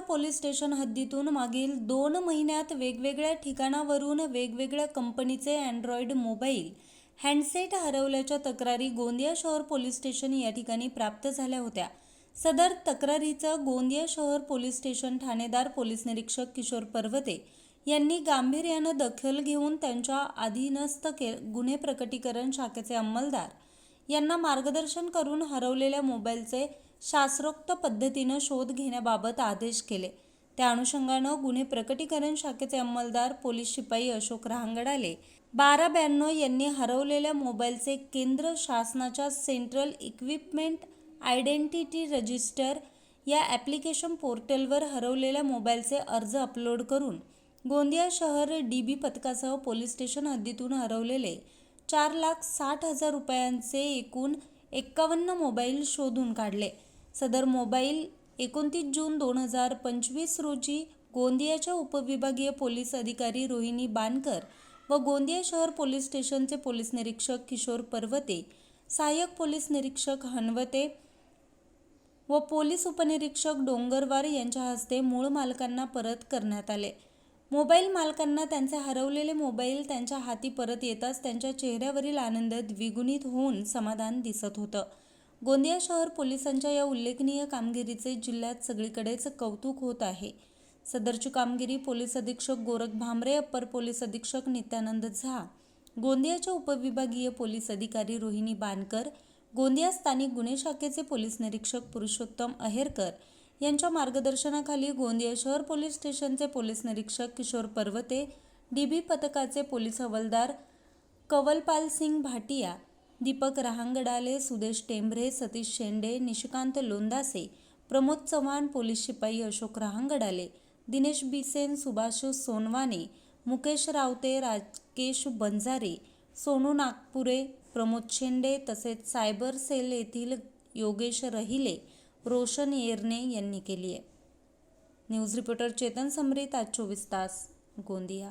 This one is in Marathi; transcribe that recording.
पोलीस स्टेशन हद्दीतून मागील दोन महिन्यात वेगवेगळ्या ठिकाणावरून वेगवेगळ्या कंपनीचे अँड्रॉइड मोबाईल हँडसेट हरवल्याच्या तक्रारी गोंदिया शहर पोलीस स्टेशन या ठिकाणी प्राप्त झाल्या होत्या. सदर तक्रारीचं गोंदिया शहर पोलीस स्टेशन ठाणेदार पोलीस निरीक्षक किशोर पर्वते यांनी गांभीर्यानं दखल घेऊन त्यांच्या अधीनस्थ के गुन्हे प्रकटीकरण शाखेचे अंमलदार यांना मार्गदर्शन करून हरवलेल्या मोबाईलचे शास्त्रोक्त पद्धतीनं शोध घेण्याबाबत आदेश केले. त्या अनुषंगानं गुन्हे प्रकटीकरण शाखेचे अंमलदार पोलीस शिपाई अशोक रहांगडाले बारा ब्याण्णव यांनी हरवलेल्या मोबाईलचे केंद्र शासनाच्या सेंट्रल इक्विपमेंट आयडेंटिटी रजिस्टर या ॲप्लिकेशन पोर्टलवर हरवलेल्या मोबाईलचे अर्ज अपलोड करून गोंदिया शहर डी बी पथकासह पोलीस स्टेशन हद्दीतून हरवलेले चार लाख साठ हजार रुपयांचे एकूण एक्कावन्न मोबाईल शोधून काढले. सदर मोबाईल एकोणतीस जून दोन हजार पंचवीस रोजी गोंदियाच्या उपविभागीय पोलीस अधिकारी रोहिणी बानकर व गोंदिया शहर पोलीस स्टेशनचे पोलीस निरीक्षक किशोर पर्वते सहाय्यक पोलीस निरीक्षक हनवते व पोलीस उपनिरीक्षक डोंगरवार यांच्या हस्ते मूळ मालकांना परत करण्यात आले. मोबाईल मालकांना त्यांचे हरवलेले मोबाईल त्यांच्या हाती परत येताच त्यांच्या चेहऱ्यावरील आनंद द्विगुणित होऊन समाधान दिसत होतं. गोंदिया शहर पोलिसांच्या या उल्लेखनीय कामगिरीचे जिल्ह्यात सगळीकडेच कौतुक होत आहे. सदरची कामगिरी पोलीस अधीक्षक गोरख भामरे अप्पर पोलीस अधीक्षक नित्यानंद झा गोंदियाच्या उपविभागीय पोलीस अधिकारी रोहिणी बानकर गोंदिया स्थानिक गुन्हे शाखेचे पोलीस निरीक्षक पुरुषोत्तम अहेरकर यांच्या मार्गदर्शनाखाली गोंदिया शहर पोलीस स्टेशनचे पोलीस निरीक्षक किशोर पर्वते डी बी पथकाचे पोलीस हवालदार कवलपाल सिंग भाटिया दीपक रहांगडाले सुदेश टेंभरे सतीश शेंडे निशिकांत लोंदासे प्रमोद चव्हाण पोलीस शिपाई अशोक रहांगडाले दिनेश बिसेन सुभाष सोनवाने मुकेश रावते राकेश बंजारे सोनू नागपुरे प्रमोद शेंडे तसेच सायबर सेल येथील योगेश रहिले रोशन येरने यांनी केली आहे. न्यूज रिपोर्टर चेतन समरीत आज चोवीस तास गोंदिया.